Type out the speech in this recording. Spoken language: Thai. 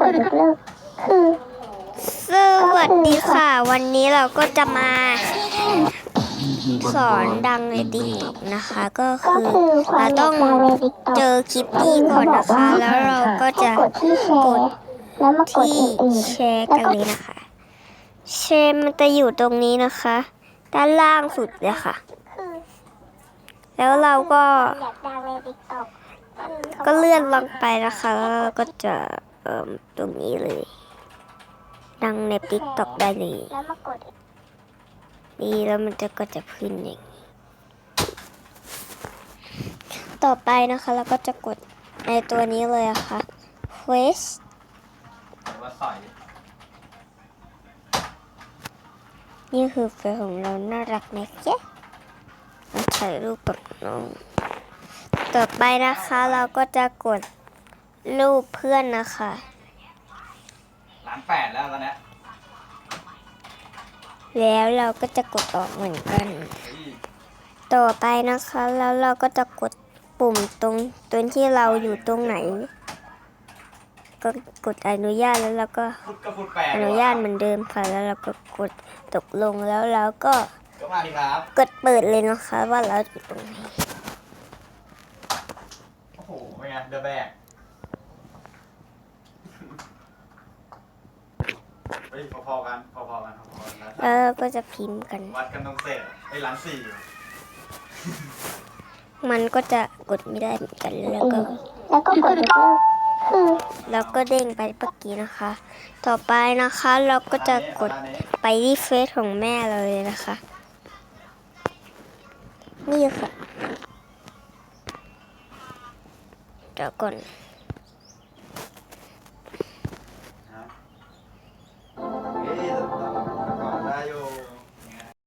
กดยกเลิกคือสวัสดีค่ะ วันนี้เราก็จะมาสอนดังในติ๊กต็อกนะคะ ก็คือเราต้องเจอคลิปนี้ก่อนนะคะ แล้วเราก็จะกดที่แชร์แล้วมากดที่แชร์กันเลยนะคะ แชร์มันจะอยู่ตรงนี้นะคะ ด้านล่างสุดเลยค่ะ แล้วเราก็ ก็เลื่อนลงไปนะคะแล้วก็จะ เอ่มตรงนี้เลย ดังในติ๊กต็อกได้เลย แล้วมากดนี่แล้วมันจะก็จะขึ้นอย่างนี้ ต่อไปนะคะเราก็จะกดในตัวนี้เลยอะค่ะ quest ว่าใส่นี่คือเฟซของเราน่ารักไหมเจ๊มาถ่ายรูปกับน้อง ต่อไปนะคะเราก็จะกด รูปเพื่อนนะคะ ล้านแปดแล้วตอนเนี้ยแล้วเราก็จะกดออกเหมือนกัน เฮ้ยต่อไปนะคะ แล้วเราก็จะกดปุ่มตรงตรงที่เราอยู่ตรงไหน ก็กดอนุญาตแล้วเราก็ฟุตก็ฟุตแปดอนุญาตเหมือนเดิมค่ะ แล้วเราก็กดตกลงแล้วเราก็ก็มาดีครับ กดเปิดเลยนะคะ ว่าเราอยู่ตรงไหน โอ้โหเป็นไงเดอะแบก เฮ้ยพอๆกันพอๆกันพอๆกันแล้วเราก็จะพิมพ์กัน วัดกันตรงเศษไอ้ยล้านสี่มันก็จะกดไม่ได้เหมือนกันแล้วก็ แล้วก็กดยกเลิกคือแล้วก็เด้งไปเมื่อกี้นะคะ ต่อไปนะคะเราก็จะกดอันนี้ไปที่เฟซของแม่เราเลยนะคะ นี่ค่ะเดี๋ยวก่อน